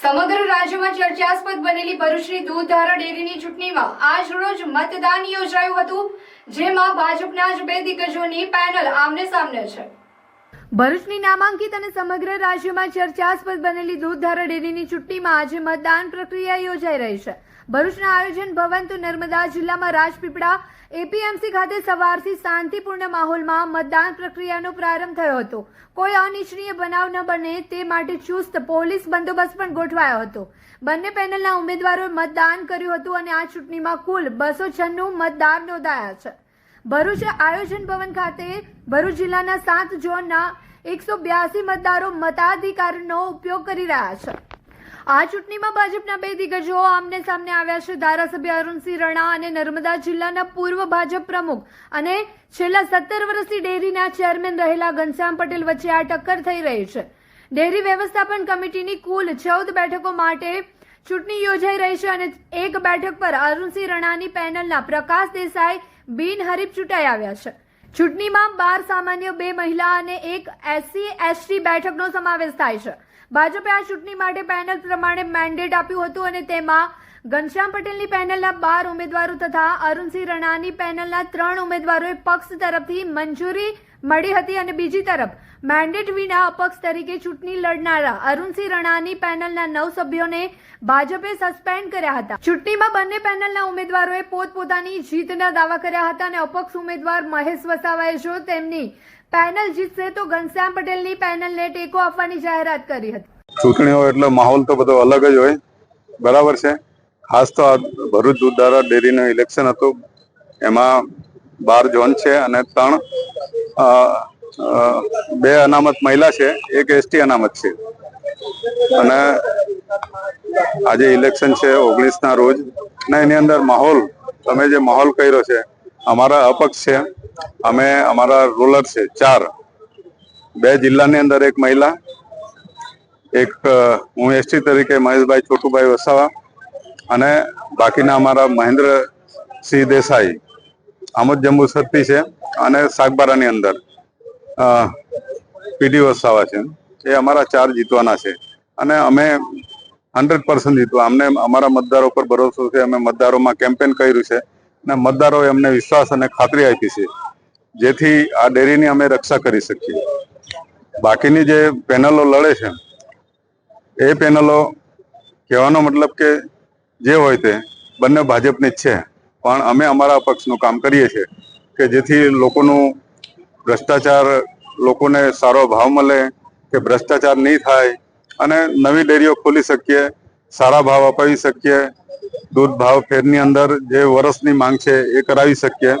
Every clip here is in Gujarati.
સમગ્ર રાજ્યમાં ચર્ચાસ્પદ બનેલી ભરૂચની દૂધધારા ડેરીની ચૂંટણીમાં આજ રોજ મતદાન યોજાયું હતું, જેમાં ભાજપના જ બે દિગ્ગજોની પેનલ આમને સામને છે. ભરૂચની નામાંકિત અને સમગ્ર રાજ્યમાં ચર્ચાસ્પદ બનેલી દૂધધારા ડેરીની ચૂંટણીમાં આજે મતદાન પ્રક્રિયા યોજાઈ રહી છે. ભરૂચના આયોજન ભવન તો નર્મદા જિલ્લામાં રાજપીપળા એપીએમસી ખાતે સવારથી શાંતિપૂર્ણ માહોલમાં મતદાન પ્રક્રિયાનો પ્રારંભ થયો હતો. કોઈ અનિચ્છનીય બનાવ ન બને તે માટે ચુસ્ત પોલીસ બંદોબસ્ત પણ ગોઠવાયો હતો. બંને પેનલના ઉમેદવારોએ મતદાન કર્યું હતું અને આ ચૂંટણીમાં કુલ બસો છન્નું મતદાર નોંધાયા છે. ભરૂચ આયોજન ભવન ખાતે ભરૂચ જિલ્લાના સાત ઝોનના એકસો બ્યાસી મતદારો મતાધિકારનો ઉપયોગ કરી રહ્યા છે. આ ચૂંટણીમાં ભાજપના બે દિગ્ગજો આમને સામને આવ્યા છે. ધારાસભ્ય અરુણસિંહ રણા અને નર્મદા જિલ્લાના પૂર્વ ભાજપ પ્રમુખ અને છેલ્લા સત્તર વર્ષથી ડેરીના ચેરમેન રહેલા ઘનશ્યામ પટેલ વચ્ચે આ ટક્કર થઈ રહી છે. ડેરી વ્યવસ્થાપન કમિટીની કુલ ચૌદ બેઠકો માટે ચૂંટણી યોજાઈ રહી છે અને એક બેઠક પર અરુણસિંહ રણાની પેનલના પ્રકાશ દેસાઈ બિનહરીફ ચૂંટાઈ આવ્યા છે. ચૂંટણીમાં બાર સામાન્ય બે મહિલા અને એક એસસી, એસટી બેઠકનો સમાવેશ થાય છે. ભાજપે આ ચૂંટણી માટે પેનલ પ્રમાણે મેન્ડેટ આપ્યું હતું અને તેમાં ઘનશ્યામ પટેલની પેનલના બાર ઉમેદવારો તથા અરુણસિંહ રણાની પેનલના ત્રણ ઉમેદવારોએ પક્ષ તરફથી મંજૂરી મળી હતી અને બીજી તરફ મેન્ડેટ વિના અપક્ષ તરીકે ચૂંટણી લડનારા અરુણસિંહ રણાની પેનલના નવ સભ્યોને ભાજપે સસ્પેન્ડ કર્યા હતા. ચૂંટણીમાં બંને પેનલના ઉમેદવારોએ પોતપોતાની જીતના દાવા કર્યા હતા અને અપક્ષ ઉમેદવાર મહેશ વસાવાએ જો તેમની પેનલ જીતશે તો ઘનશ્યામ પટેલની પેનલને ટેકો આપવાની જાહેરાત કરી હતી. ચૂંટણીઓ એટલે માહોલ તો બધો અલગ જ હોય. બરાબર છે. ખાસ તો આ ભરૂચ દૂધધારા ડેરીનું ઇલેક્શન હતું. એમાં બાર ઝોન છે અને ત્રણ બે અનામત મહિલા છે, એક એસટી અનામત છે. અને આજે ઇલેક્શન છે ઓગણીસના રોજ. ને એની અંદર માહોલ, તમે જે માહોલ કર્યો છે, અમારા અપક્ષ છે, અમે અમારા રોલર છે, ચાર. બે જિલ્લાની અંદર એક મહિલા, એક હું એસટી તરીકે મહેશભાઈ છોટુભાઈ વસાવા અને બાકીના અમારા મહેન્દ્રસિંહ દેસાઈ. આમોદ જંબુ સત્તી છે અને સાગબારાની અંદર. પીડી વસાવા છે. એ અમારા ચાર જીતવાના છે. અને અમે હંડ્રેડ પર્સન્ટ જીતવા. અમને અમારા મતદારો પર ભરોસો છે. અમે મતદારોમાં કેમ્પેન કર્યું છે. અને મતદારોએ અમને વિશ્વાસ અને ખાતરી આપી છે. જેથી આ ડેરીની અમે રક્ષા કરી શકીએ. બાકીની જે પેનલો લડે છે, એ પેનલો કહેવાનો મતલબ કે જે હોય તે બંને ભાજપની જ છે. પણ અમે અમારા પક્ષનું કામ કરીએ છીએ કે જેથી લોકોનું ભ્રષ્ટાચાર લોકોને સારો ભાવ મળે, કે ભ્રષ્ટાચાર નહીં થાય અને નવી ડેરીઓ ખોલી શકીએ, સારા ભાવ અપાવી શકીએ, દૂધ ભાવ ફેરની અંદર જે વર્ષની માંગ છે એ કરાવી શકીએ.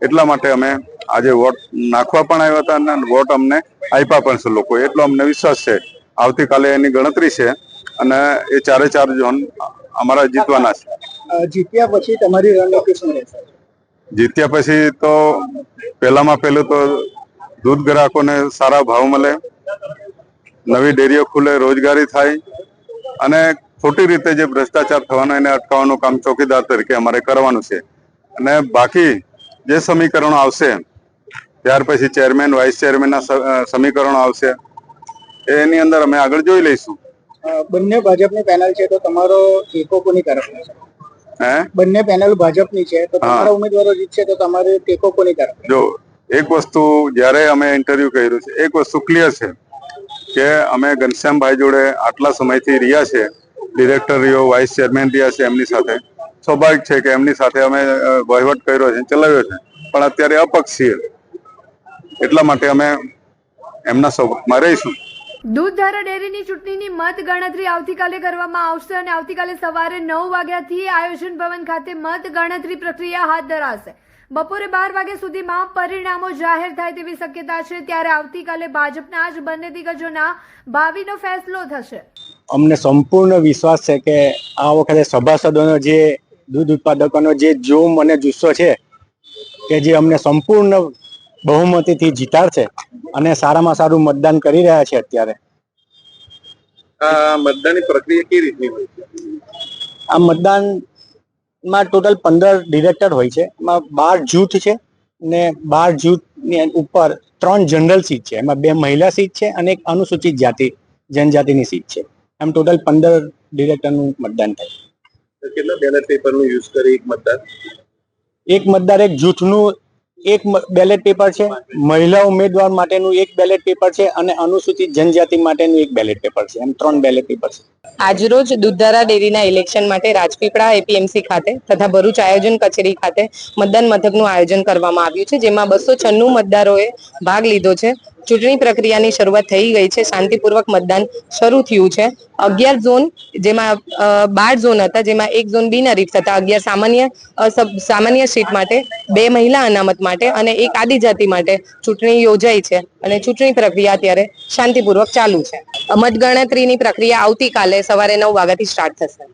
એટલા માટે અમે આજે વોટ નાખવા પણ આવ્યા હતા અને વોટ અમને આપ્યા પણ છે લોકો એટલો અમને વિશ્વાસ છે. આવતીકાલે એની ગણતરી છે અને એ ચારે ચાર ઝોન અમારા જીતવાના છે. જીત્યા પછી તમારી રણનીતિ શું રહેશે? જીત્યા પછી તો પહેલામાં પહેલું તો દૂધ ગ્રાહકોને સારા ભાવ મળે નવી ડેરીઓ ખુલે રોજગારી થાય અને ખોટી રીતે જે ભ્રષ્ટાચાર થવાનો એને અટકાવવાનું કામ ચોકીદાર તરીકે અમારે કરવાનું છે. અને બાકી જે સમીકરણો આવશે ત્યાર પછી ચેરમેન વાઇસ ચેરમેનના સમીકરણો આવશે એની અંદર અમે આગળ જોઈ લઈશું. બંને ભાજપની પેનલ છે તો તમારો ટેકો કોની તરફનો છે બંને પેનલ ભાજપની છે તો તમારા ઉમેદવારો જીતશે તો તમારે ટેકો કોની તરફ? જો એક વસ્તુ જ્યારે અમે ઇન્ટરવ્યુ કર્યું છે એક વસ્તુ ક્લિયર છે કે અમે ઘનશ્યામભાઈ જોડે આટલા સમયથી રહ્યા છે ડિરેક્ટર રહ્યો વાઇસ ચેરમેન રહ્યા છે એમની સાથે. સ્વાભાવિક છે કે એમની સાથે અમે વહીવટ કર્યો છે ચલાવ્યો છે પણ અત્યારે અપક્ષીય. એટલા માટે અમે એમના સપોર્ટમાં રહીશું. દૂધધારા ડેરીની ચૂંટણીની મત ગણતરી આવતીકાલે કરવામાં આવશે અને આવતીકાલે સવારે નવ વાગ્યાથી આયોજન ભવન ખાતે મત ગણતરી પ્રક્રિયા હાથ ધરાશે. બપોરે બાર વાગ્યા સુધીમાં પરિણામો જાહેર થાય તેવી શક્યતા છે, ત્યારે આવતીકાલે ભાજપના જ બંને દિગ્ગજોના ભાવિનો ફેસલો થશે. અમને સંપૂર્ણ વિશ્વાસ છે કે આ વખતે સભાસદોનો જે દૂધ ઉત્પાદકોનો જે જોમ અને જુસ્સો છે, કે જે અમને સંપૂર્ણ બહુમતીથી જીતાડશે અને સારામાં સારું મતદાન કરી રહ્યા છે અત્યારે. મતદાનની પ્રક્રિયા કેવી રીતની હોય છે? આ મતદાનમાં ટોટલ પંદર ડિરેક્ટર હોય છે. એમાં બાર જૂથ છે ને બાર જૂથની ઉપર ત્રણ જનરલ સીટ છે. એમાં બે મહિલા સીટ છે અને એક અનુસૂચિત જાતિ જનજાતિની સીટ છે. એમ ટોટલ પંદર ડિરેક્ટરનું મતદાન થાય કેટલા બેલેટ પેપરનો યુઝ કરી એક મતદાર એક મતદાર એક જૂથનું એક બેલેટ પેપર છે. મહિલા ઉમેદવાર માટેનું એક બેલેટ પેપર છે અને અનુસૂચિત જનજાતિ માટેનું એક બેલેટ પેપર છે. એમ ત્રણ બેલેટ પેપર છે. આજરોજ દૂધધારા ડેરીના ઇલેક્શન માટે રાજપીપળા એપીએમસી ખાતે તથા ભરૂચ આયોજન કચેરી ખાતે મતદાન મથકનું આયોજન કરવામાં આવ્યું છે, જેમાં બસો છન્નું મતદારોએ ભાગ લીધો છે. ચૂંટણી પ્રક્રિયાની શરૂઆત થઈ ગઈ છે. શાંતિપૂર્વક મતદાન શરૂ થયું છે. અગિયાર ઝોન જેમાં બાર ઝોન હતા, જેમાં એક ઝોન બિનહરીફ થતા અગિયાર સામાન્ય સામાન્ય સીટ માટે, બે મહિલા અનામત માટે અને એક આદિજાતિ માટે ચૂંટણી યોજાઈ છે અને ચૂંટણી પ્રક્રિયા અત્યારે શાંતિપૂર્વક ચાલુ છે. મતગણતરીની પ્રક્રિયા આવતીકાલે સવારે નવ વાગ્યાથી સ્ટાર્ટ થશે.